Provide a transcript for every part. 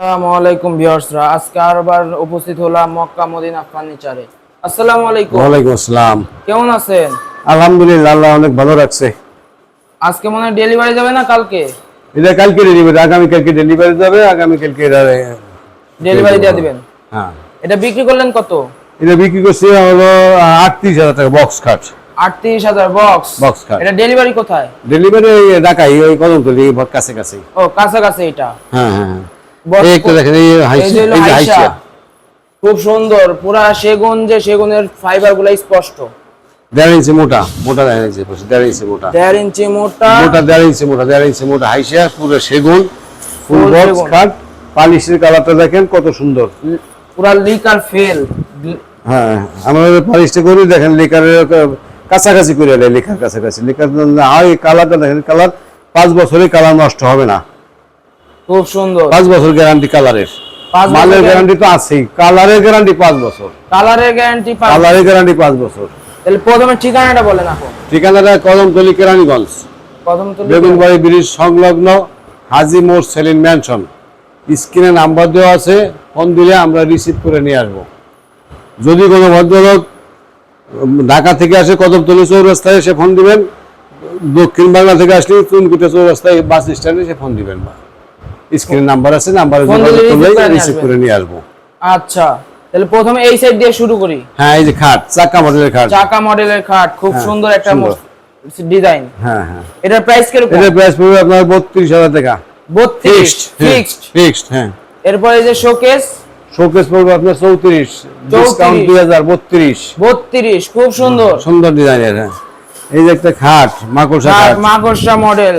আসসালামু আলাইকুম ভিউয়ার্সরা আজকে আরবার উপস্থিত হলাম মক্কা মদিনা ফার্নিচারে। আসসালামু আলাইকুম। আসসালাম। কেমন আছেন? আলহামদুলিল্লাহ আল্লাহ অনেক ভালো রাখছে। আজকে মনে ডেলিভারি যাবে না কালকে? এটা কালকে ডেলিভারি আগামী কালকে ডেলিভারি যাবে আগামী কালকে এটা ডেলিভারি দিয়ে দিবেন? হ্যাঁ এটা বিক্রি করলেন কত? এটা বিক্রি করছি হলো আটত্রিশ হাজার টাকা বক্স খাট। আটত্রিশ হাজার বক্স? Box খাট। এটা ডেলিভারি কোথায়? ডেলিভারি ঢাকাই ওই কদমতলি কাছে কাছে ও কাছাকাছি এটা। হ্যাঁ হ্যাঁ। খুব সুন্দর পুরা সেগুন যে সেগুনের ফাইবারগুলা স্পষ্ট। দেড় ইঞ্চি মোটা মোটা দেড় ইঞ্চি দেড় ইঞ্চি মোটা। দেড় ইঞ্চি মোটা। মোটা দেড় ইঞ্চি মোটা দেড় ইঞ্চি মোটা। হাইসিয়া পুরো সেগুন ফুল বক্স সেগুন। পালিশের কালারটা দেখেন কত সুন্দর। পুরা লিকার ফেল। হ্যাঁ আমরা পালিশটা করি দেখেন লিকারের কাছাকাছি করে দেয় কাছাকাছি। কালারটা দেখেন কালার পাঁচ বছরে কালার নষ্ট হবে না। খুব সুন্দর। পাঁচ বছর গ্যারান্টি কালারের মালের গ্যারান্টি তো আছেই। কালারের গ্যারান্টি পাঁচ বছর। কালারের গ্যারান্টি কালারের গ্যারান্টি পাঁচ বছর। তাহলে প্রথমে ঠিকানাটা বলেন এখন ঠিকানাটা কদমতলি কেরানীগঞ্জ। তো বেগুনবাড়ি ব্রিজ সংলগ্ন হাজি মোড় সেলিন ম্যানশন স্ক্রিনে নাম্বার দেওয়া আছে ফোন দিলে আমরা রিসিভ করে নিয়ে আসব। যদি কোনো ভদ্রলোক ঢাকা থেকে আসে কদমতলি চৌরাস্তায় এসে ফোন দিবেন। দক্ষিণ বাংলা থেকে আসলে চুনকুটে চৌরাস্তায় বাস স্ট্যান্ডে এসে ফোন দিবেন। স্ক্রিনে নাম্বার আছে নাম্বারে দিলে receive রিসিভ করে নিয়ে আসব। আচ্ছা তাহলে প্রথমে এই সাইড দিয়ে শুরু করি। হ্যাঁ এই যে খাট চাকা মডেলের খাট। চাকা মডেলের খাট খুব হ্যাঁ, সুন্দর একটা ডিজাইন হ্যাঁ হ্যাঁ। এটার প্রাইস কীরকম? এটা প্রাইস পড়বে আপনার বত্রিশ হাজার টাকা। বত্রিশ ফিক্সড ফিক্সড হ্যাঁ। এরপরে এই যে শোকেস শোকেস পড়বে আপনার চৌত্রিশ ডিসকাউন্ট দুই হাজার বত্রিশ। বত্রিশ খুব সুন্দর। সুন্দর ডিজাইনের হ্যাঁ। এই যে একটা খাট মাকড়সা খাট মাকড়সা মডেল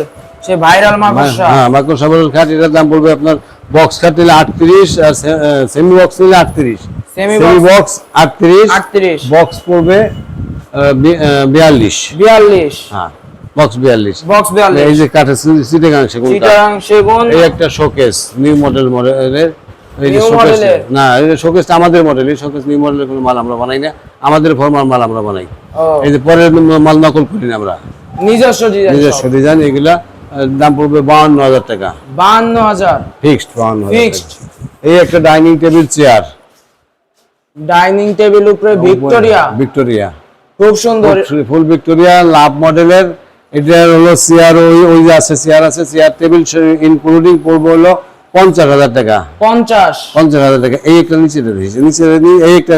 সে ভাইরাল মাকড়সা। হ্যাঁ মাকড়সা মডেল খাট এটার দাম পড়বে আপনার বক্স খাট নিলে আটত্রিশ আর সেমি বক্স নিলে আটত্রিশ। Semi সেমি বক্স আটত্রিশ আটত্রিশ। বক্স পড়বে বিয়াল্লিশ। বিয়াল্লিশ। হ্যাঁ বক্স বিয়াল্লিশ। বক্স এই যে কাঠের সিটে গাংশ চিটাং সেগুন এই একটা শোকেস নিউ মডেল মডেলের model-এর? না শোকেসটা আমাদের মডেল এই শোকেস নিউ মডেলের কোনো মাল আমরা বানাই না। আমাদের ফর্মাল মাল আমরা বানাই। এই যে পরের মাল নকল করি না আমরা। নিজস্ব ডিজাইন নিজস্ব ডিজাইন এগুলা দাম পড়বে বাউন্ন হাজার টাকা। বান্ন হাজার। ফিক্সড বাউন্ন হাজার এই একটা dining table chair. Dining table উপরে ভিক্টোরিয়া। ভিক্টোরিয়া। খুব সুন্দর। ফুল ভিক্টোরিয়া লাভ মডেলের। এটা হলো চেয়ার ওই ওই আছে চেয়ার আছে চেয়ার টেবিল ইনক্লুডিং পড়বে হলো পঞ্চাশ হাজার টাকা। পঞ্চাশ। পঞ্চাশ হাজার টাকা। এই একটা নিচে দিয়েছে। নিচে এই একটা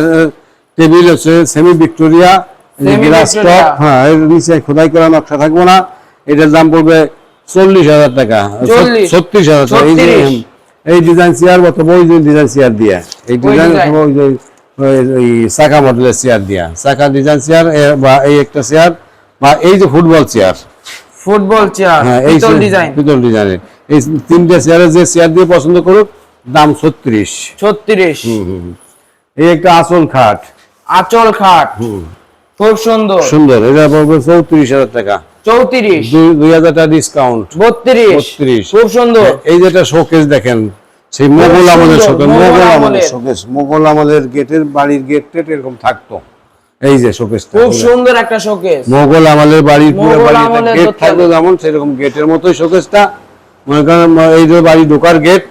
টেবিল হচ্ছে সেমি ভিক্টোরিয়া গ্লাস টপ হ্যাঁ এর নিচে খোদাই করা নকশা থাকব না। এটার দাম পড়বে চল্লিশ হাজার টাকা ছত্রিশ হাজার টাকা। এই যে 36 এই ডিজাইন চেয়ার মতো ওই ডিজাইন চেয়ার দিয়া। এই ডিজাইন design? ওই চাকা মডেলের চেয়ার দিয়া। চাকা ডিজাইন চেয়ার বা এই একটা চেয়ার বা এই যে ফুটবল চেয়ার ফুটবল চেয়ার হ্যাঁ এই ডিজাইন পিতল ডিজাইনের এই তিনটে চেয়ারের যে চেয়ার দিয়ে পছন্দ করুক দাম ছত্রিশ। ছত্রিশ। এই একটা আসল খাট। আচল খাট। খুব সুন্দর। সুন্দর। এটা পড়বে চৌত্রিশ হাজার টাকা। চৌত্রিশ। দুই- হাজার টাকা ডিসকাউন্ট বত্রিশ। 32 খুব সুন্দর। এই যেটা শোকেস দেখেন সেই মোগল আমলের শোকেস মোগল আমলের আমলের। শোকেস মোগল আমলের গেটের বাড়ির গেট টেট এরকম থাকতো। এই যে শোকেসটা খুব সুন্দর একটা শোকেস মোগল আমলের বাড়ির পুরো মোগল গেট থাকতো যেমন সেরকম গেটের মতোই শোকেসটা মনে করেন এই যে বাড়ি ঢোকার গেট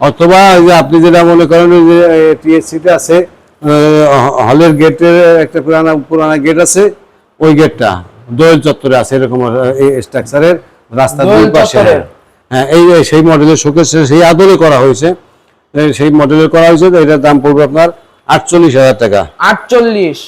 অথবা যে আপনি যেটা মনে করেন ওই যে টিএসসিতে আছে হলের গেটের একটা পুরানা পুরানা গেট আছে ওই গেটটা দোয়েল চত্বরে আছে এরকম স্ট্রাকচারের রাস্তার দুই পাশে। হ্যাঁ এই সেই মডেলের শোকেস সেই আদলে করা হয়েছে। সেই মডেলের করা হয়েছে এটার দাম পড়বে আপনার আটচল্লিশ হাজার টাকা। আটচল্লিশ।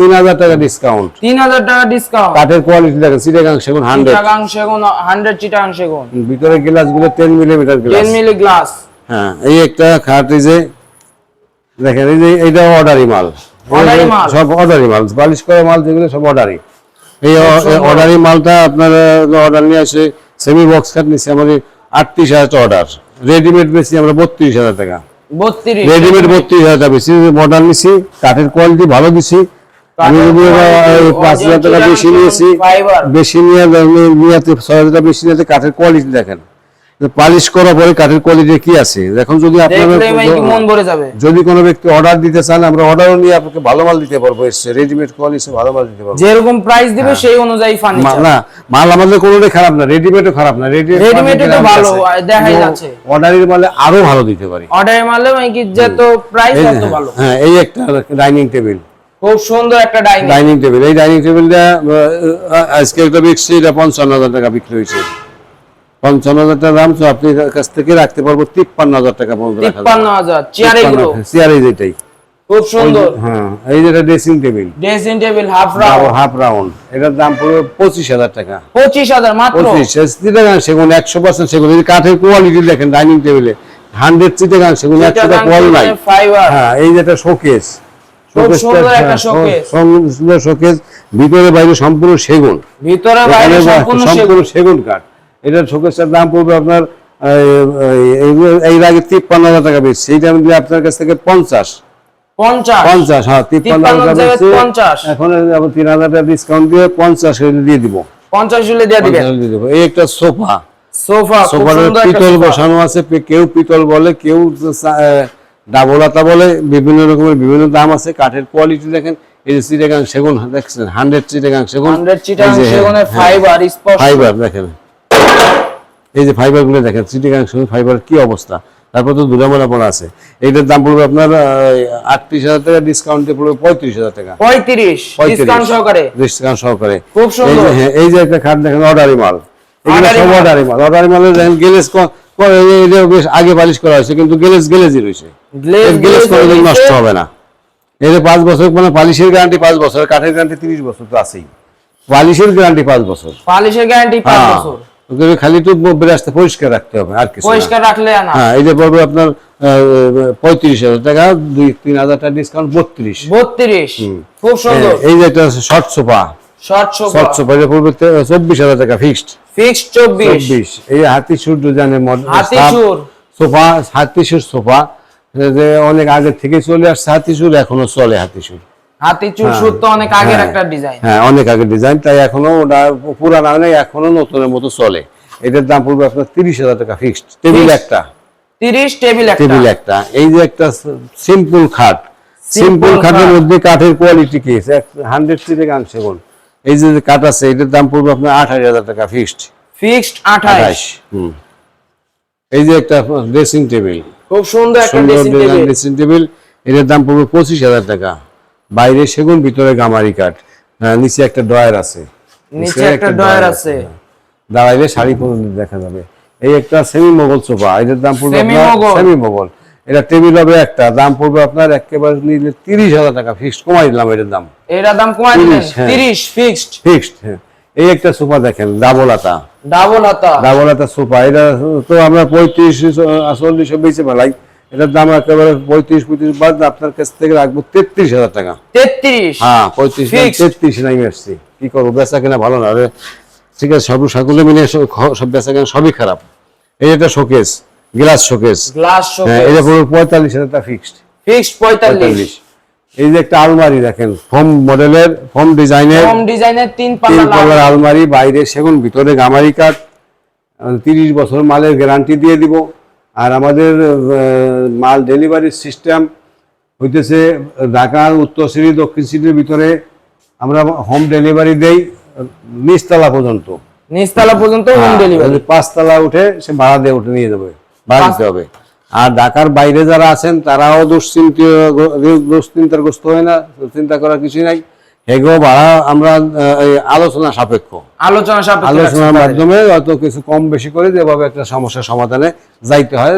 তিন হাজার টাকা ডিসকাউন্ট তিন হাজার টাকা ডিসকাউন্ট কাঠের কোয়ালিটি দেখেন সিটাগাং সেগুন হান্ড্রেড চিটাগাং সেগুন হান্ড্রেড চিটাগাং সেগুন। ভিতরে গ্লাসগুলো ten millimetre ten glass milli glass হ্যাঁ এই একটা খাট এই যে দেখেন এই যে এইটা অর্ডারি মাল? সব অর্ডারি মাল বালিশ করা মাল যেগুলো সব অর্ডারি। এই। অর্ডারি মালটা আপনার অর্ডার নিয়ে আসে সেমি বক্স কাট নিচ্ছে আমাদের আটত্রিশ হাজার অর্ডার রেডিমেড বেশি আমরা বত্রিশ হাজার টাকা। রেডিমেড বত্রিশ হাজার টাকা বেশি মডার্ন নিছি কাঠের কোয়ালিটি ভালো দিছি। আমি পাঁচ হাজার টাকা বেশি নিয়েছি। বেশি নিয়ে নিয়ে ছয় হাজার টাকা বেশি নিয়ে কাঠের কোয়ালিটি দেখেন। পালিশ করার পরে কাঠের কোয়ালিটি কি আছে? এখন যদি কি মন ভরে যাবে। যদি কোনো ব্যক্তি অর্ডার দিতে চান আমরা অর্ডারও নিয়ে আপনাকে ভালো মাল দিতে পারব। এসছে রেডিমেড কোয়ালিটি ভালো মাল দিতে পারব। যেরকম প্রাইস দিবে সেই অনুযায়ী ফার্নিচার না মাল আমাদের কোনোটাই খারাপ না রেডিমেডও খারাপ না রেডিমেড তো ভালো, দেখাই যাচ্ছে। অর্ডারের মালে আরও ভালো দিতে পারি। অর্ডারে মারলে মানে কি যত প্রাইস এই যে, তত ভালো। হ্যাঁ এই একটা ডাইনিং টেবিল খুব সুন্দর একটা ডাইনিং ডাইনিং টেবিল এই ডাইনিং টেবিলটা আজকে একটা বিক্রি এটা পঞ্চান্ন হাজার টাকা বিক্রি হয়েছে। পঞ্চান্ন হাজার টাকা দাম তো আপনি কাছ থেকে রাখতে পারব তিপ্পান্ন হাজার টাকা পর্যন্ত তিপ্পান্ন হাজার চেয়ার এগুলো। চেয়ার যেটাই। খুব সুন্দর। হ্যাঁ এই যেটা dressing table dressing table half round half round এটার দাম পড়বে পঁচিশ হাজার টাকা। পঁচিশ হাজার মাত্র? পঁচিশ চিটাগাং সেগুন একশো পার্সেন্ট সেগুন যদি কাঠের কোয়ালিটি দেখেন ডাইনিং টেবিলে হান্ড্রেড চিটাগাং সেগুন একশোটা কোয়াল নাই। হ্যাঁ এই যেটা শোকেস একটা showcase। সুন্দর শোকেস ভিতরে বাইরে সম্পূর্ণ সেগুন। ভিতরে বাইরে সম্পূর্ণ। সেগুন কাঠ। এটার শোকেসটার দাম পড়বে আপনার এই- আগে তিপ্পান্ন হাজার টাকা বেশি। সেইটা আমি আপনার কাছ থেকে পঞ্চাশ। পঞ্চাশ? হ্যাঁ তিপ্পান্ন হাজার। এখন আবার তিন হাজার টাকা ডিসকাউন্ট দিয়ে পঞ্চাশ দিয়ে দিব। পঞ্চাশ হলে দিয়ে দিবেন? এই একটা সোফা। সোফা সোফার পিতল বসানো আছে কেউ পিতল বলে কেউ ডাবলাতা বলে বিভিন্ন রকমের বিভিন্ন দাম আছে কাঠের কোয়ালিটি দেখেন এই যে চিটাগাং সেগুন দেখছেন হান্ড্রেড চিটাগাং সেগুন। 100 চিটাগাং সেগুনের ফাইবার স্পষ্ট। ফাইবার দেখেন। এই যে ফাইবারগুলো দেখেন চিটাগাং সেগুন ফাইবার কি অবস্থা? তারপর তো দুরামোনা পড়া আছে। এইটার দাম পড়বে আপনার আটত্রিশ হাজার টাকা ডিসকাউন্টে পড়বে পঁয়ত্রিশ হাজার টাকা। পঁয়ত্রিশ ডিসকাউন্ট সহকারে। ডিসকাউন্ট সহকারে। খুব এই সুন্দর। যে হ্যাঁ, এই যে একটা খাট দেখেন অর্ডারি মাল। এগুলো সব অর্ডারি মাল। অর্ডারি মালের দেখেন গেলেজ বেশ আগে পালিশ করা হয়েছে কিন্তু গেলেজই রয়েছে। নষ্ট হবে না। পাঁচ বছর মানে পালিশের গ্যারান্টি পাঁচ বছর কাঠের গ্যারান্টি তিরিশ বছর তো আছেই। পালিশের গ্যারান্টি পাঁচ বছর। পালিশের গ্যারান্টি পাঁচ হ্যাঁ। বছর। খালি বেরাসতে পরিষ্কার রাখতে হবে আর কিছু পরিষ্কার রাখলে না। হ্যাঁ এই যে পড়বে আপনার পঁয়ত্রিশ হাজার টাকা দুই তিন হাজার টাকা ডিসকাউন্ট বত্রিশ। বত্রিশ খুব সুন্দর। এই যে একটা short sofa short sofa short sofa এটা পড়বে চব্বিশ হাজার টাকা ফিক্সড ফিক্সড চব্বিশ। চব্বিশ। এই হাতি সুর মডেল হাতি সুর। সোফা হাতি সুর সোফা যে অনেক আগে থেকে চলে আসছে হাতি সুর এখনও চলে হাতি সুর হাতি চুর সুর তো অনেক আগের একটা ডিজাইন হ্যাঁ অনেক আগের ডিজাইন তাই এখনও ওটা পুরানা নেই এখনও নতুনের মতো চলে। এটার দাম পড়বে আপনার তিরিশ হাজার টাকা ফিক্সড টেবিল একটা। তিরিশ টেবিল একটা। টেবিল একটা। এই যে একটা সিম্পল খাট। সিম্পল খাটের মধ্যে কাঠের কোয়ালিটি কি? হান্ড্রেড সিটে গান সেগুন এই যে কাঠ আছে এটার দাম পড়বে আপনার আঠাশ হাজার টাকা ফিক্সড ফিক্সড আঠাশ হুম। এই যে একটা ড্রেসিং টেবিল খুব সুন্দর একটা সুন্দর ড্রেসিং টেবিল ড্রেসিং টেবিল এটার দাম পড়বে পঁচিশ হাজার টাকা। বাইরে সেগুন ভিতরে গামারি কাঠ হ্যাঁ, নিচে একটা ড্রয়ার আছে নিচে একটা ড্রয়ার আছে দাঁড়াইলে শাড়ি পর্যন্ত দেখা যাবে এই একটা সেমি মোগল সোফা এটার দাম পড়বে। সেমি মোগল এটা টেবিল হবে একটা দাম পড়বে আপনার একেবারে নিলে তিরিশ হাজার টাকা ফিক্সড কমাই দিলাম এটার দাম এটার দাম কমাই দিলেন 30, হ্যাঁ। তিরিশ ফিক্সড ফিক্সড হ্যাঁ এই একটা সোফা দেখেন ডাবল আতা ডাবল আতা ডাবল একটা সোফা এটা তো আমরা পঁয়ত্রিশ চল্লিশ বেঁচে পেলাই এটার দাম একেবারে পঁয়ত্রিশ পঁয়ত্রিশ বাদ আপনার কাছ থেকে রাখব তেত্রিশ হাজার টাকা। তেত্রিশ? হ্যাঁ পঁয়ত্রিশ. তেত্রিশ নাই আসছি। কি করব বেচা কিনা ভালো না। আরে ঠিক আছে সব সকলে মিলে সব- বেচা কিনা সবই খারাপ। এই একটা শোকেস গ্লাস শোকেস গ্লাস হ্যাঁ এটা পুরো পঁয়তাল্লিশ হাজার টাকা ফিক্সড ফিক্সড পঁয়তাল্লিশ। এই যে একটা আলমারি দেখেন ফোম মডেলের ফোম ডিজাইনের কম ডিজাইনের তিন তিন পাল্লার আলমারি। বাইরে সেগুন ভিতরে গামারি কাঠ। তিরিশ বছর মালের গ্যারান্টি দিয়ে দিব। আর আমাদের মাল ডেলিভারির সিস্টেম হইতেছে ঢাকা উত্তর সিটি দক্ষিণ সিটির ভিতরে আমরা হোম ডেলিভারি দেই নিচতলা পর্যন্ত। নিচতলা পর্যন্ত হোম হ্যাঁ, ডেলিভারি পাঁচতলা উঠে সে ভাড়া দিয়ে উঠে নিয়ে যাবে ভাড়া দিতে হবে। আর ঢাকার বাইরে যারা আছেন তারাও দুশ্চিন্ত দুশ্চিন্তাগ্রস্ত হয় না চিন্তা করার কিছুই নাই। হেগো ভাড়া আমরা আলোচনা সাপেক্ষ। আলোচনা সাপেক্ষে আলোচনার মাধ্যমে হয়তো কিছু কম বেশি করে যেভাবে একটা সমস্যার সমাধানে যাইতে হয়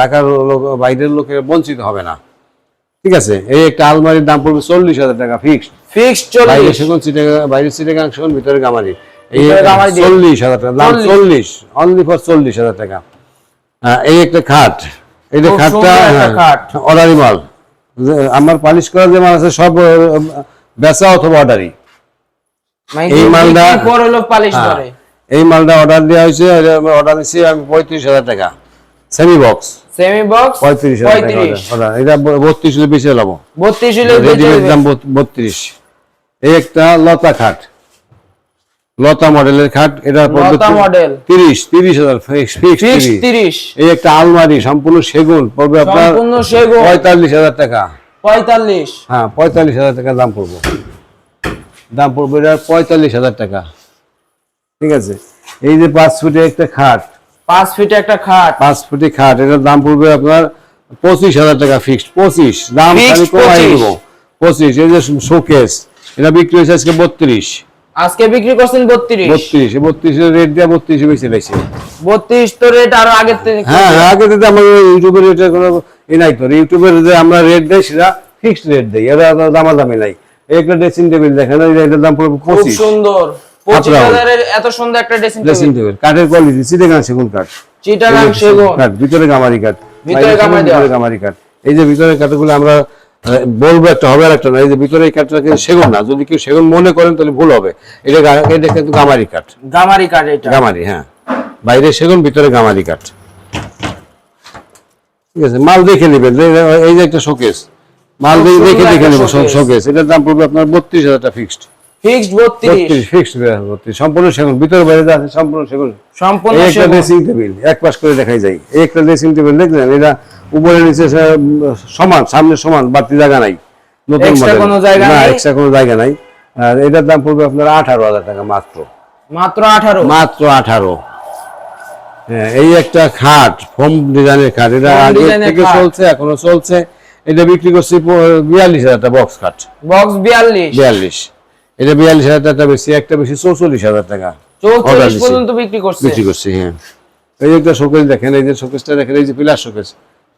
ঢাকার লোক বাইরের লোকের বঞ্চিত হবে না। ঠিক আছে? এই একটা আলমারির দাম পড়বে চল্লিশ হাজার টাকা ফিক্সড। ফিক্সড চল্লিশ। সেগুন চিটে বাইরে চিটেগাং সেগুন ভিতরে গামারি। এই। চল্লিশ হাজার টাকা দাম চল্লিশ। অনলি ফর চল্লিশ হাজার টাকা। হ্যাঁ, এই একটা খাট। এই যে খাটটা খাট। অর্ডারি মাল আমার পালিশ করা যে মাল আছে সব বেচা অথবা অর্ডারি মানে এই মালটা- পালিশ হ্যাঁ, এই মালটা অর্ডার দেওয়া হয়েছে অর্ডার দিচ্ছি আমি পঁয়ত্রিশ হাজার টাকা। Semi box semi box. এটা বেশি লাভ রেডিমেড দাম বত্রিশ। এই একটা লতা খাট। লতা মডেলের খাট লতা মডেল। ফিক্স ফিক্স এই একটা আলমারি সম্পূর্ণ সেগুন পড়বে আপনার সম্পূর্ণ সেগুন। টাকা। পঁয়তাল্লিশ। হ্যাঁ পঁয়তাল্লিশ হাজার টাকা দাম পড়ব। দাম পড়বে এটা পঁয়তাল্লিশ হাজার টাকা। ঠিক আছে? এই যে পাঁচ ফুটে একটা খাট। পাঁচ ফিটে একটা খাট। পাঁচ ফুটে খাট এটার দাম পড়বে আপনার পঁচিশ হাজার টাকা ফিক্সড পঁচিশ দাম কমাই দেবো। পঁচিশ এই যে শোকেস এটা বিক্রি হয়েছে আজকে বত্রিশ। আজকে বিক্রি করছেন বত্রিশ। বত্রিশ বত্রিশের রেট দিয়ে বত্রিশ বেশি লাগছে বত্রিশ তো রেট আরও থেকে হ্যাঁ হ্যাঁ, আগে থেকে আমাদের ইউটিউবের রেটের কোনো ই নাই তো ইউটিউবের যে আমরা রেট দেই সেটা ফিক্সড রেট দেই এটা দামাদামি নাই। একটা ড্রেসিং টেবিল দেখেন এটার দাম পড়বে খুব সুন্দর। পঁচিশ হাজারের এত সুন্দর একটা ড্রেসিং ড্রেসিং টেবিল টেবিল কাঠের কোয়ালিটি চিটাগাং সেগুন কাঠ চিটাগাং সেগুন। কাঠ ভিতরে গামারি কাঠ ভিতরে গামারি সেগুন, দেওয়া। ভিতরে গামারি কাঠ এই যে ভিতরে কাঠগুলো আমরা বলব একটা হবে আর একটা না এই যে ভিতরে এই কাঠটা কিন্তু সেগুন না। যদি কেউ সেগুন মনে করেন তাহলে ভুল হবে। এটা এটা কিন্তু গামারি কাঠ গামারি কাঠ এটা। গামারি হ্যাঁ। বাইরে সেগুন ভিতরে গামারি কাঠ ঠিক আছে মাল দেখে নেবেন এই যে একটা শোকেস মাল দেখে দেখে নেব শোকেস এটার দাম পড়বে আপনার বত্রিশ হাজার টাকা ফিক্সড ফিক্সড বত্রিশ বত্রিশ ফিক্সড বত্রিশ সম্পূর্ণ সেগুন ভিতরে বাইরে যা আছে সম্পূর্ণ সেগুন। সম্পূর্ণ একটা ড্রেসিং টেবিল এক পাশ করে দেখাই যায়। একটা ড্রেসিং টেবিল দেখলেন এটা উপরে নিচে সমান সামনে সমান বাড়তি জায়গা নাই। নতুন Extra মডেল কোনো জায়গা না এক্সট্রা কোনো জায়গা নাই। আর এটার দাম পড়বে আপনার আঠারো হাজার টাকা মাত্র। মাত্র আঠারো? মাত্র আঠারো। হ্যাঁ এই একটা খাট ফোম ডিজাইনের খাট এটা আগে এর থেকে চলছে এখনও চলছে। এটা বিক্রি করছি বিয়াল্লিশ হাজার টাকা বক্স খাট। বক্স বিয়াল্লিশ। বিয়াল্লিশ। এটা বিয়াল্লিশ হাজার টাকা বেশি একটা বেশি চৌচল্লিশ হাজার টাকা। চৌচল্লিশ। পর্যন্ত বিক্রি করছে। বিক্রি করছি হ্যাঁ। এই একটা শোকেস দেখেন এই যে শোকেসটা দেখেন এই যে পিলার শোকেস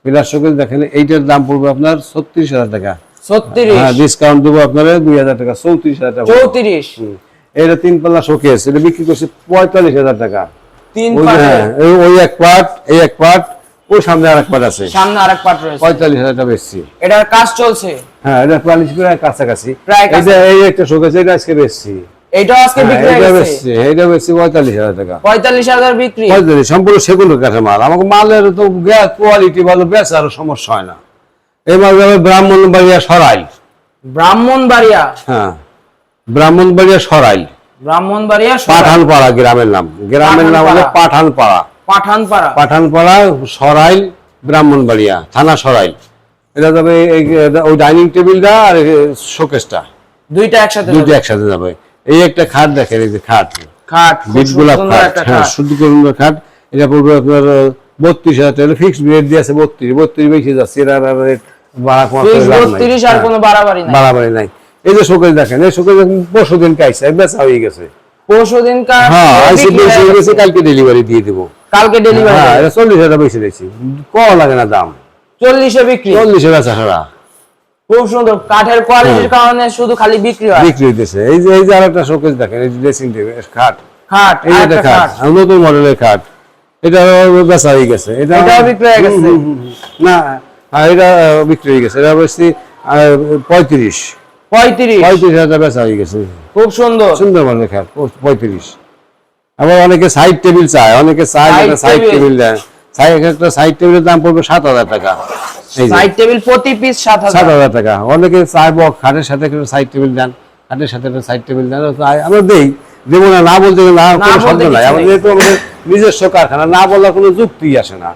পিলার শোকেস দেখেন এইটার দাম পড়বে আপনার ছত্রিশ হাজার টাকা। ছত্রিশ। হ্যাঁ ডিসকাউন্ট দেবো আপনার দুই হাজার টাকা চৌত্রিশ হাজার টাকা। চৌত্রিশ। এটা তিন পাল্লা শোকেস এটা বিক্রি করছি পঁয়তাল্লিশ হাজার টাকা। তিন ওই হ্যাঁ, এই- ওই এক পার্ট এই এক পার্ট ওই সামনে আর পার্ট আছে। সামনে আরেক পাট রয়েছে। পঁয়তাল্লিশ হাজার টাকা বেচছি। এটার কাজ চলছে? হ্যাঁ এটা পালিশ করে কাছাকাছি। প্রায় এই একটা শোকেস এটা আজকে বেচছি। এটাও আজকে হ্যাঁ, বিক্রি হয়ে গেছে? এটা বেচছি টাকা। সম্পূর্ণ কাঠের মাল। আমাকে মালের তো কোয়ালিটি ভালো বেশ আর সমস্যা হয় না। এই মাল যাবে ব্রাহ্মণবাড়িয়া সরাই। ব্রাহ্মণবাড়িয়া? হ্যাঁ ব্রাহ্মণবাড়িয়া সরাই। ব্রাহ্মণবাড়িয়া পাঠানপাড়া গ্রামের নাম। গ্রামের নাম হলো পাঠানপাড়া। পাঠানপাড়া। পাঠানপাড়া। সরাইল ব্রাহ্মণবাড়িয়া থানা সরাইল। এটা যাবে ওই ডাইনিং টেবিলটা আর শোকেসটা। দুইটা একসাথে হবে। একসাথে যাবে। এই একটা খাট দেখেন এই যে খাট। খাট গোলাপ খাট। হ্যাঁ খাট। শুদ্ধ সুন্দর খাট। এটা পড়বে আপনার বত্রিশ হাজার টাকা। ফিক্সড রেট দিয়ে আছে বত্রিশ। বত্রিশ বেশি যাচ্ছে এটা রেট বাড়া কমা বাড়াবাড়ি নাই। এই যে দেখেন এই পরশু দিন কাইছে বেচা হয়ে গেছে। পরশু দিন হ্যাঁ আইসি বেশি হয়ে গেছে কালকে ডেলিভারি দিয়ে দেবো। কালকে ডেলিভারি হ্যাঁ এটা চল্লিশ হাজার বেশি দিয়েছি। কম লাগে না দাম। চল্লিশে বিক্রি। চল্লিশে বেচা ছাড়া খুব সুন্দর। কাঠের কোয়ালিটির কারণে শুধু খালি বিক্রি হয়। বিক্রি হইতেছে। এই যে এই যে আরেকটা শোকেস দেখেন এই ড্রেসিং টেবিল খাট। খাট এই একটা খাট নতুন মডেলের খাট। এটা বেচা হয়ে গেছে। এটা বিক্রি হয়ে গেছে। না হ্যাঁ, এটা বিক্রি হয়ে গেছে। এটা বেশি পঁয়ত্রিশ। পঁয়ত্রিশ। পঁয়ত্রিশ হাজার বেচা হয়ে গেছে। খুব সুন্দর। সুন্দর খাট প- পঁয়ত্রিশ। আবার অনেকে সাইড টেবিল চায় অনেকে চায় সাইড টেবিল দেয়। একটা সাইড টেবিলের দাম পড়বে সাত হাজার টাকা। সাইড টেবিল প্রতি পিস সাত হাজার। টাকা। অনেকে চাইব খাটের সাথে একটা সাইড টেবিল দেন খাটের সাথে একটা সাইড টেবিল দেন। আমরা দেই। দেবো না না বলতে গেলে না কোনো শব্দ নাই। আমাদের যেহেতু আমাদের নিজস্ব কারখানা না বলার কোনো যুক্তি আসে না।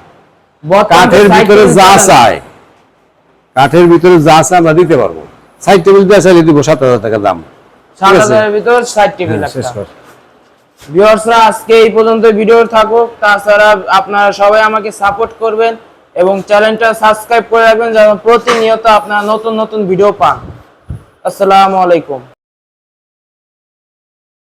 কাঠের ভিতরে যা চায় কাঠের ভিতরে যা চায় আমরা দিতে পারব। সাইড টেবিল দিয়ে চাইলে দিব সাত হাজার টাকা দাম। সাত হাজারের ভিতর সাইড টেবিল হ্যাঁ, একটা। ভিউয়ার্সরা আজকে এই পর্যন্ত ভিডিও থাকুক। তাছাড়া আপনারা সবাই আমাকে সাপোর্ট করবেন এবং চ্যানেলটা সাবস্ক্রাইব করে রাখবেন যেন প্রতিনিয়ত আপনারা নতুন নতুন ভিডিও পান। আসসালামু আলাইকুম।